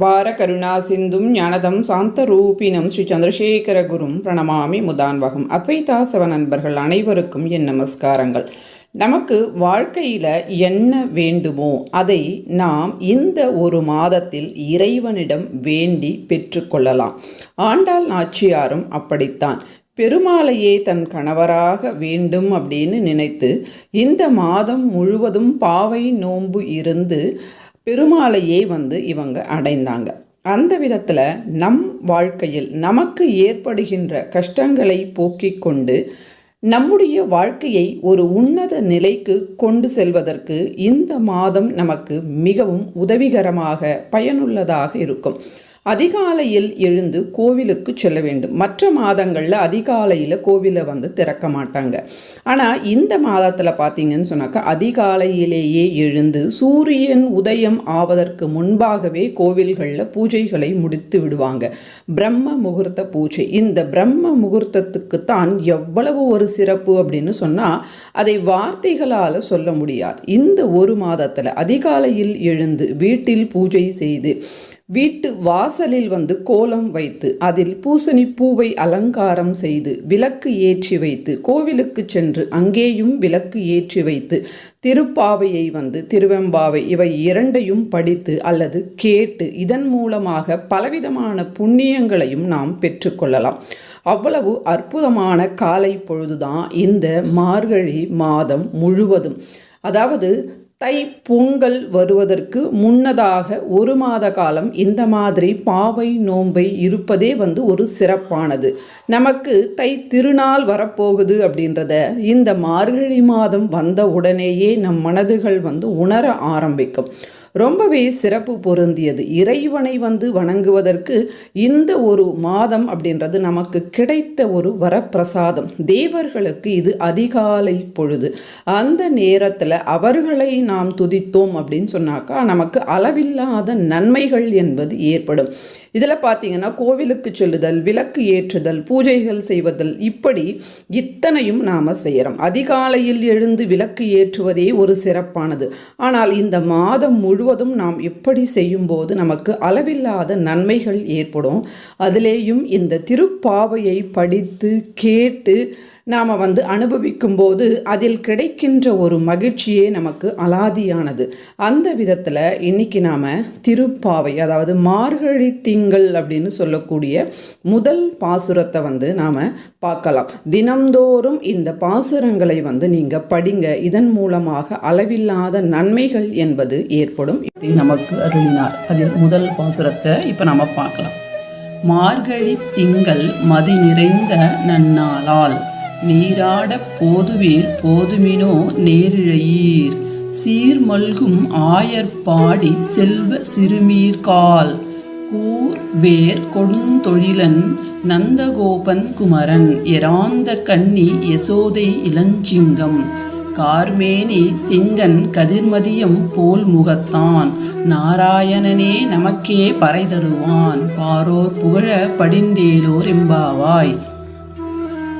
வார கருணா சிந்தும் ஞானதம் சாந்தரூபினம் ஸ்ரீ சந்திரசேகர குரும் பிரணமாமி முதான்வகம். அத்வைதாசவ நண்பர்கள் அனைவருக்கும் என் நமஸ்காரங்கள். நமக்கு வாழ்க்கையில் என்ன வேண்டுமோ அதை நாம் இந்த ஒரு மாதத்தில் இறைவனிடம் வேண்டி பெற்றுக்கொள்ளலாம் ஆண்டாள் நாச்சியாரும் அப்படித்தான். பெருமாளையே தன் கணவராக வேண்டும் அப்படின்னு நினைத்து இந்த மாதம் முழுவதும் பாவை நோன்பு இருந்து பெருமாளையே வந்து இவங்க அடைந்தாங்க. அந்த விதத்தில் நம் வாழ்க்கையில் நமக்கு ஏற்படுகின்ற கஷ்டங்களை போக்கிக் கொண்டு நம்முடைய வாழ்க்கையை ஒரு உன்னத நிலைக்கு கொண்டு செல்வதற்கு இந்த மாதம் நமக்கு மிகவும் உதவிகரமாக பயனுள்ளதாக இருக்கும். அதிகாலையில் எழுந்து கோவிலுக்கு செல்ல வேண்டும். மற்ற மாதங்களில் அதிகாலையில் கோவிலை வந்து திறக்க மாட்டாங்க. ஆனால் இந்த மாதத்தில் பார்த்தீங்கன்னு சொன்னாக்கா அதிகாலையிலேயே எழுந்து சூரியன் உதயம் ஆவதற்கு முன்பாகவே கோவில்களில் பூஜைகளை முடித்து விடுவாங்க. பிரம்ம முகூர்த்த பூஜை. இந்த பிரம்ம முகூர்த்தத்துக்கு தான் எவ்வளவு ஒரு சிறப்பு அப்படின்னு சொன்னால் அதை வார்த்தைகளால் சொல்ல முடியாது. இந்த ஒரு மாதத்தில் அதிகாலையில் எழுந்து வீட்டில் பூஜை செய்து வீட்டு வாசலில் வந்து கோலம் வைத்து அதில் பூசணி பூவை அலங்காரம் செய்து விளக்கு ஏற்றி வைத்து கோவிலுக்கு சென்று அங்கேயும் விளக்கு ஏற்றி வைத்து திருப்பாவையை வந்து திருவெம்பாவை இவை இரண்டையும் படித்து அல்லது கேட்டு இதன் மூலமாக பலவிதமான புண்ணியங்களையும் நாம் பெற்றுக்கொள்ளலாம். அவ்வளவு அற்புதமான காலை பொழுதுதான் இந்த மார்கழி மாதம் முழுவதும் அதாவது தை பொங்கல் வருவதற்கு முன்னதாக ஒரு மாத காலம் இந்த மாதிரி பாவை நோன்பை இருப்பதே வந்து ஒரு சிறப்பானது. நமக்கு தை திருநாள் வரப்போகுது அப்படின்றத இந்த மார்கழி மாதம் வந்த உடனேயே நம் மனதுகள் வந்து உணர ஆரம்பிக்கும். ரொம்பவே சிறப்பு பொருந்தியது. இறைவனை வந்து வணங்குவதற்கு இந்த ஒரு மாதம் அப்படின்றது நமக்கு கிடைத்த ஒரு வரப்பிரசாதம். தேவர்களுக்கு இது அதிகாலை பொழுது. அந்த நேரத்தில் அவர்களை நாம் துதித்தோம் அப்படின்னு சொன்னாக்கா நமக்கு அளவில்லாத நன்மைகள் என்பது ஏற்படும். இதில் பார்த்தீங்கன்னா கோவிலுக்கு செல்லுதல் விளக்கு ஏற்றுதல் பூஜைகள் செய்வதல் இப்படி இத்தனையும் நாம் செய்கிறோம். அதிகாலையில் எழுந்து விளக்கு ஏற்றுவதே ஒரு சிறப்பானது. ஆனால் இந்த மாதம் முழுவதும் நாம் இப்படி செய்யும்போது நமக்கு அளவில்லாத நன்மைகள் ஏற்படும்? அதிலேயும் இந்த திருப்பாவையை படித்து கேட்டு நாம் வந்து அனுபவிக்கும் போது அதில் கிடைக்கின்ற ஒரு மகிழ்ச்சியே நமக்கு அலாதியானது. அந்த விதத்தில் இன்னைக்கு நாம் திருப்பாவை அதாவது மார்கழி திங்கள் அப்படின்னு சொல்லக்கூடிய முதல் பாசுரத்தை வந்து நாம் பார்க்கலாம். தினம்தோறும் இந்த பாசுரங்களை வந்து நீங்கள் படிங்க. இதன் மூலமாக அளவில்லாத நன்மைகள் என்பது ஏற்படும். நமக்கு அருளினார். அதில் முதல் பாசுரத்தை இப்போ நாம் பார்க்கலாம். மார்கழி திங்கள் மதி நிறைந்த நன்னாளால். நீராடப் போதுவீர் போதுமினோ நேரிழையீர். சீர்மல்கும் ஆயர்பாடி செல்வ சிறுமீர்கால் கூர் வேர் கொடுந்தொழிலன் நந்தகோபன் குமரன் எராந்த கண்ணி யசோதை இளஞ்சிங்கம். கார்மேனி சிங்கன் கதிர்மதியம் போல் முகத்தான். நாராயணனே நமக்கே பறை தருவான். பாரோர் புகழ படிந்தேலோர் எம்பாவாய்.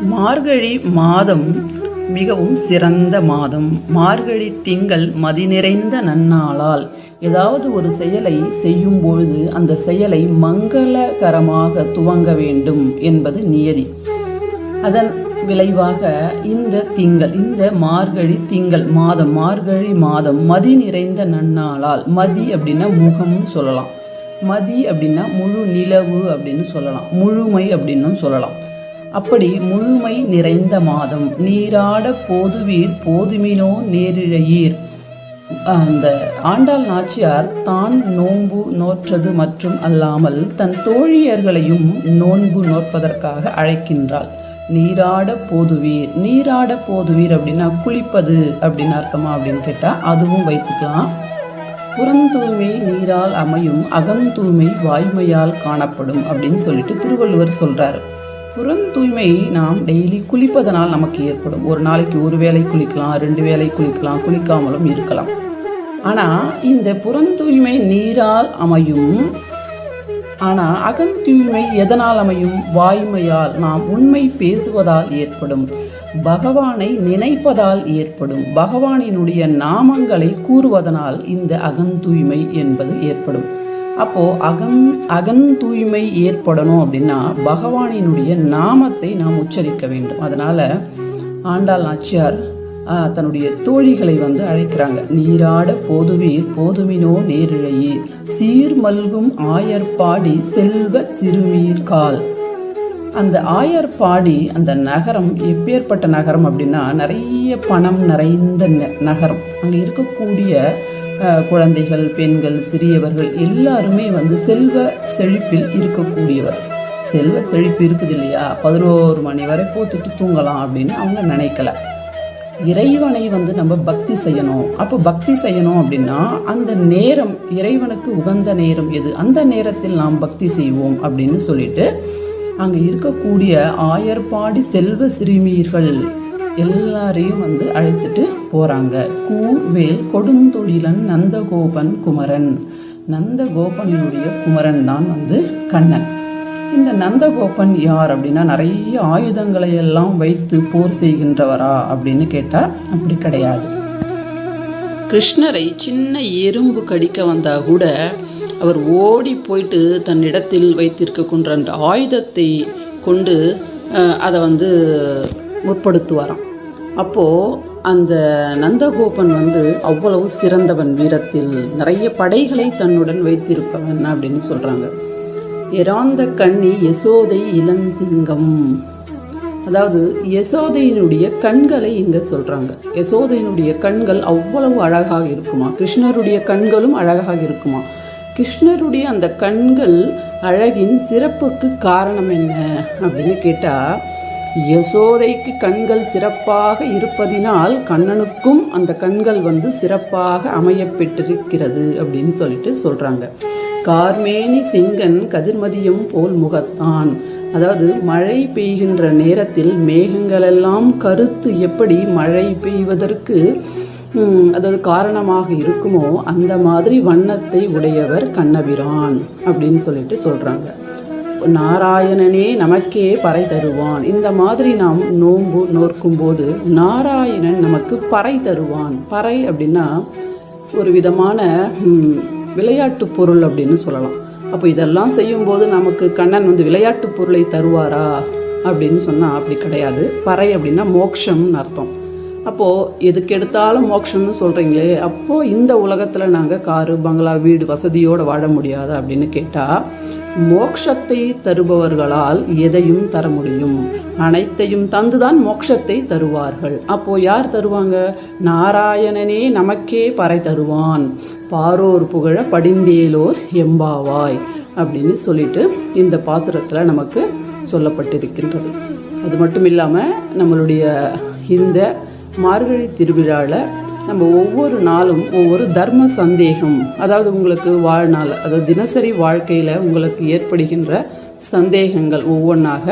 மார்கழி மாதம் மிகவும் சிறந்த மாதம். மார்கழி திங்கள் மதி நிறைந்த நன்னாளால். ஏதாவது ஒரு செயலை செய்யும் பொழுது அந்த செயலை மங்களகரமாக துவங்க வேண்டும் என்பது நியதி. அதன் விளைவாக இந்த திங்கள் இந்த மார்கழி திங்கள் மாதம் மார்கழி மாதம் மதி நிறைந்த நன்னாளால். மதி அப்படின்னா முகம்னு சொல்லலாம். மதி அப்படின்னா முழு நிலவு அப்படின்னு சொல்லலாம். முழுமை அப்படின்னும் சொல்லலாம். அப்படி முழுமை நிறைந்த மாதம். நீராட போதுவீர் போதுமினோ நேரிழையீர். அந்த ஆண்டாள் நாச்சியார் தான் நோன்பு நோற்றது மற்றும் அல்லாமல் தன் தோழியர்களையும் நோன்பு நோற்பதற்காக அழைக்கின்றாள். நீராட போதுவீர் நீராட போதுவீர் அப்படின்னா குளிப்பது அப்படின்னு அர்த்தமா அப்படின்னு கேட்டால் அதுவும் வைத்துக்கலாம். புறந்தூய்மை நீரால் அமையும் அகந்தூய்மை வாய்மையால் காணப்படும் அப்படின்னு சொல்லிட்டு திருவள்ளுவர் சொல்கிறாரு புறம் தூய்மை நாம் டெய்லி குளிப்பதனால் நமக்கு ஏற்படும். ஒரு நாளைக்கு ஒரு வேளை குளிக்கலாம் ரெண்டு வேளை குளிக்கலாம் குளிக்காமலும் இருக்கலாம். ஆனால் இந்த புறந்தூய்மை நீரால் அமையும். ஆனால் அகந்தூய்மை எதனால் அமையும்? வாய்மையால் நாம் உண்மை பேசுவதால் ஏற்படும். பகவானை நினைப்பதால் ஏற்படும். பகவானினுடைய நாமங்களை கூறுவதனால் இந்த அகந்தூய்மை என்பது ஏற்படும். அப்போது அகம் அகன் தூய்மை ஏற்படணும் அப்படின்னா பகவானினுடைய நாமத்தை நாம் உச்சரிக்க வேண்டும். அதனால் ஆண்டாள் நாச்சியார் தன்னுடைய தோழிகளை வந்து அழைக்கிறாங்க. நீராட போதுவீர் போதுமினோ நேரிழையீர். சீர் மல்கும் ஆயர்பாடி செல்வ சிறுவீர் கால். அந்த ஆயர்பாடி அந்த நகரம் எப்பேற்பட்ட நகரம் அப்படின்னா நிறைய பணம் நிறைந்த ந- நகரம். அங்கே இருக்கக்கூடிய குழந்தைகள் பெண்கள் சிறியவர்கள் எல்லாருமே வந்து செல்வ செழிப்பில் இருக்கக்கூடியவர். செல்வ செழிப்பு இருக்குது இல்லையா பதினோரு மணி வரை போத்துட்டு தூங்கலாம் அப்படின்னு அவங்க நினைக்கல. இறைவனை வந்து நம்ம பக்தி செய்யணும். அப்போ பக்தி செய்யணும் அப்படின்னா அந்த நேரம் இறைவனுக்கு உகந்த நேரம் எது? அந்த நேரத்தில் நாம் பக்தி செய்வோம் அப்படின்னு சொல்லிட்டு அங்கே இருக்கக்கூடிய ஆயர்பாடி செல்வ சிறுமியர்கள் எல்லாரையும் வந்து அழைத்துட்டு போகிறாங்க கூர்வேல் கொடுந்தொழிலன் நந்தகோபன் குமரன். நந்தகோபனினுடைய குமரன் தான் வந்து கண்ணன். இந்த நந்தகோபன் யார் அப்படின்னா நிறைய ஆயுதங்களை எல்லாம் வைத்து போர் செய்கின்றவரா அப்படின்னு கேட்டால் அப்படி கிடையாது. கிருஷ்ணரை சின்ன எறும்பு கடிக்க வந்தால் கூட அவர் ஓடி போயிட்டு தன்னிடத்தில் வைத்திருக்கின்ற அந்த ஆயுதத்தை கொண்டு அதை வந்து முற்படுத்துவாராம். அப்போது அந்த நந்தகோபன் வந்து அவ்வளவு சிறந்தவன் வீரத்தில் நிறைய படைகளை தன்னுடன் வைத்திருப்பவன் அப்படின்னு சொல்கிறாங்க எராந்த கண்ணி யசோதை இளஞ்சிங்கம். அதாவது யசோதையினுடைய கண்களை இங்கே சொல்கிறாங்க யசோதையினுடைய கண்கள் அவ்வளவு அழகாக இருக்குமா? கிருஷ்ணருடைய கண்களும் அழகாக இருக்குமா? கிருஷ்ணருடைய அந்த கண்கள் அழகின் சிறப்புக்கு காரணம் என்ன அப்படின்னு கேட்டால் யசோதைக்கு கண்கள் சிறப்பாக இருப்பதினால் கண்ணனுக்கும் அந்த கண்கள் வந்து சிறப்பாக அமையப்பெற்றிருக்கிறது அப்படின்னு சொல்லிட்டு சொல்கிறாங்க கார்மேனி சிங்கன் கதிர்மதியம் போல் முகத்தான். அதாவது மழை பெய்கின்ற நேரத்தில் மேகங்களெல்லாம் கருத்து எப்படி மழை பெய்வதற்கு அதாவது காரணமாக இருக்குமோ அந்த மாதிரி வண்ணத்தை உடையவர் கண்ணபிரான் அப்படின்னு சொல்லிட்டு சொல்கிறாங்க நாராயணனே நமக்கே பறை தருவான். இந்த மாதிரி நாம் நோன்பு நோற்கும்போது நாராயணன் நமக்கு பறை தருவான். பறை அப்படின்னா ஒரு விதமான விளையாட்டு பொருள் அப்படின்னு சொல்லலாம். அப்போ இதெல்லாம் செய்யும்போது நமக்கு கண்ணன் வந்து விளையாட்டு பொருளை தருவாரா அப்படின்னு சொன்னால் அப்படி கிடையாது. பறை அப்படின்னா மோக்ஷம்னு அர்த்தம். அப்போது எதுக்கு எடுத்தாலும் மோக்ஷம்னு சொல்கிறீங்களே அப்போது இந்த உலகத்தில் நாங்கள் காரு பங்களா வீடு வசதியோடு வாழ முடியாது அப்படின்னு கேட்டால் மோக்ஷத்தை தருபவர்களால் எதையும் தர முடியும். அனைத்தையும் தந்துதான் மோட்சத்தை தருவார்கள். அப்போது யார் தருவாங்க? நாராயணனே நமக்கே பறை தருவான். பாரோர் புகழ படிந்தேலோர் எம்பாவாய் அப்படின்னு சொல்லிட்டு இந்த பாசுரத்தில் நமக்கு சொல்லப்பட்டிருக்கின்றது. அது மட்டும் இல்லாமல் நம்மளுடைய இந்த மார்கழி திருவிழாவில் நம்ம ஒவ்வொரு நாளும் ஒவ்வொரு தர்ம சந்தேகம் அதாவது உங்களுக்கு வாழ்நாள் அதாவது தினசரி வாழ்க்கையில் உங்களுக்கு ஏற்படுகின்ற சந்தேகங்கள் ஒவ்வொன்றாக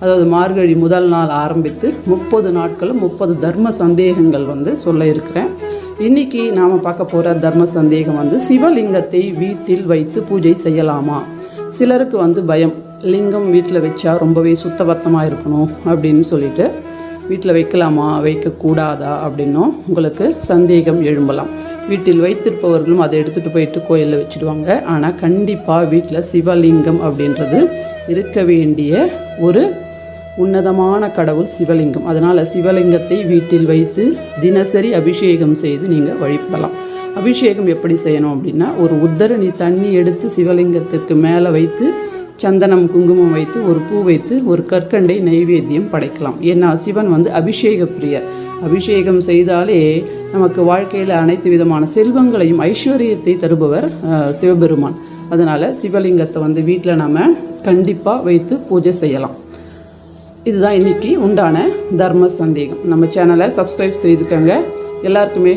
அதாவது மார்கழி முதல் நாள் ஆரம்பித்து முப்பது நாட்களும் முப்பது தர்ம சந்தேகங்கள் வந்து சொல்ல இருக்கிறேன். இன்னைக்கு நாம் பார்க்க போகிற தர்ம சந்தேகம் வந்து சிவலிங்கத்தை வீட்டில் வைத்து பூஜை செய்யலாமா? சிலருக்கு வந்து பயம் லிங்கம் வீட்டில் வச்சா ரொம்பவே சுத்தபத்தமாக இருக்கணும் அப்படின்னு சொல்லிட்டு வீட்டில் வைக்கலாமா? வைக்கக்கூடாதா? அப்படின்னும் உங்களுக்கு சந்தேகம் எழும்பலாம். வீட்டில் வைத்திருப்பவர்களும் அதை எடுத்துகிட்டு போயிட்டு கோயிலில் வச்சுடுவாங்க. ஆனால் கண்டிப்பாக வீட்டில் சிவலிங்கம் அப்படின்றது இருக்க வேண்டிய ஒரு உன்னதமான கடவுள் சிவலிங்கம். அதனால் சிவலிங்கத்தை வீட்டில் வைத்து தினசரி அபிஷேகம் செய்து நீங்கள் வழிபடலாம். அபிஷேகம் எப்படி செய்யணும் அப்படின்னா ஒரு உத்தரணி தண்ணி எடுத்து சிவலிங்கத்திற்கு மேலே வைத்து சந்தனம் குங்குமம் வைத்து ஒரு பூ வைத்து ஒரு கற்கண்டை நைவேத்தியம் படைக்கலாம். ஏன்னா சிவன் வந்து அபிஷேக பிரியர். அபிஷேகம் செய்தாலே நமக்கு வாழ்க்கையில் அனைத்து விதமான செல்வங்களையும் ஐஸ்வர்யத்தை தருபவர் சிவபெருமான். அதனால் சிவலிங்கத்தை வந்து வீட்டில் நம்ம கண்டிப்பாக வைத்து பூஜை செய்யலாம். இதுதான் இன்னைக்கு உண்டான தர்ம சந்தேகம். நம்ம சேனலை சப்ஸ்கிரைப் செய்துக்கங்க. எல்லாருக்குமே